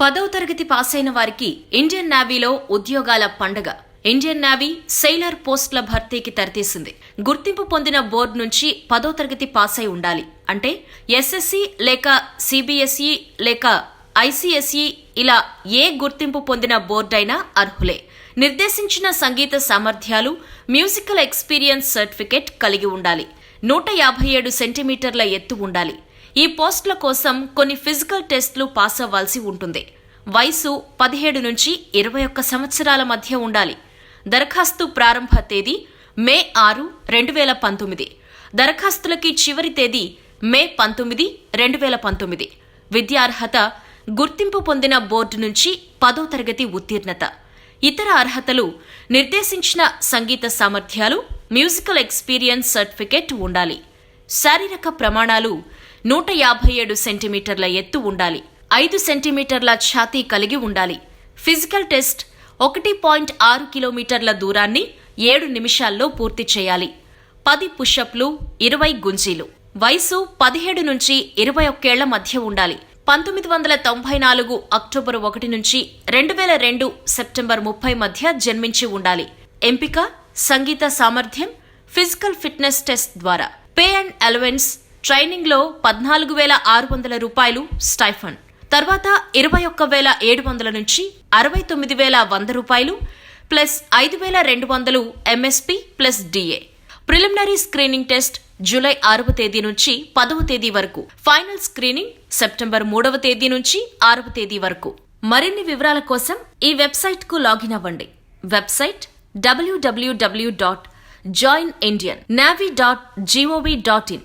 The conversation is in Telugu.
పదవ తరగతి పాస్ అయిన వారికి ఇండియన్ నేవీలో ఉద్యోగాల పండగ. ఇండియన్ నేవీ సెయిలర్ పోస్టుల భర్తీకి తెరతీసింది. గుర్తింపు పొందిన బోర్డు నుంచి పదో తరగతి పాస్ అయి ఉండాలి. అంటే ఎస్ఎస్సి లేక సిబిఎస్ఈ లేక ఐసిఎస్ఈ ఇలా ఏ గుర్తింపు పొందిన బోర్డైనా అర్హులే. నిర్దేశించిన సంగీత సామర్థ్యాలు మ్యూజికల్ ఎక్స్పీరియన్స్ సర్టిఫికెట్ కలిగి ఉండాలి. నూట యాభై ఏడు సెంటీమీటర్ల ఎత్తు ఉండాలి. ఈ పోస్టుల కోసం కొన్ని ఫిజికల్ టెస్టులు పాస్ అవ్వాల్సి ఉంటుంది. వయసు పదిహేడు నుంచి ఇరవై ఒక్క సంవత్సరాల మధ్య ఉండాలి. దరఖాస్తు ప్రారంభ తేదీ మే ఆరు రెండు వేల పంతొమ్మిది. దరఖాస్తులకి చివరి తేదీ మే పంతొమ్మిది రెండు వేల పంతొమ్మిది. విద్యార్హత గుర్తింపు పొందిన బోర్డు నుంచి పదో తరగతి ఉత్తీర్ణత. ఇతర అర్హతలు నిర్దేశించిన సంగీత సామర్థ్యాలు మ్యూజికల్ ఎక్స్పీరియన్స్ సర్టిఫికేట్ ఉండాలి. శారీరక ప్రమాణాలు నూట యాభై ఏడు సెంటీమీటర్ల ఎత్తు ఉండాలి. ఐదు సెంటీమీటర్ల ఛాతీ కలిగి ఉండాలి. ఫిజికల్ టెస్ట్ ఒకటి పాయింట్ ఆరు కిలోమీటర్ల దూరాన్ని ఏడు నిమిషాల్లో పూర్తి చేయాలి. పది పుషప్లు ఇరవై గుంజీలు. వయసు పదిహేడు నుంచి ఇరవై ఒక్కేళ్ళ మధ్య ఉండాలి. పంతొమ్మిది వందల తొంభై నాలుగు అక్టోబర్ ఒకటి నుంచి రెండు వేల రెండు సెప్టెంబర్ ముప్పై మధ్య జన్మించి ఉండాలి. ఎంపిక సంగీత సామర్థ్యం ఫిజికల్ ఫిట్నెస్ టెస్ట్ ద్వారా. పే అండ్ అలవెన్స్ ట్రైనింగ్లో పద్నాలుగు వేల ఆరు వందల రూపాయలు స్టైఫండ్ తర్వాత ఇరవై ఒక్క వేల ఏడు వందల నుంచి అరవై తొమ్మిది వేల వంద రూపాయలు ప్లస్ ఐదు వేల రెండు వందలు MSP plus DA. Preliminary screening test July ఆరవ తేదీ నుంచి పదవ తేదీ వరకు. ఫైనల్ స్క్రీనింగ్ సెప్టెంబర్ మూడవ తేదీ నుంచి ఆరవ తేదీ వరకు. మరిన్ని వివరాల కోసం ఈ వెబ్సైట్కు లాగిన్ అవ్వండి. Website W W W dot join Indian navy dot G O V dot in.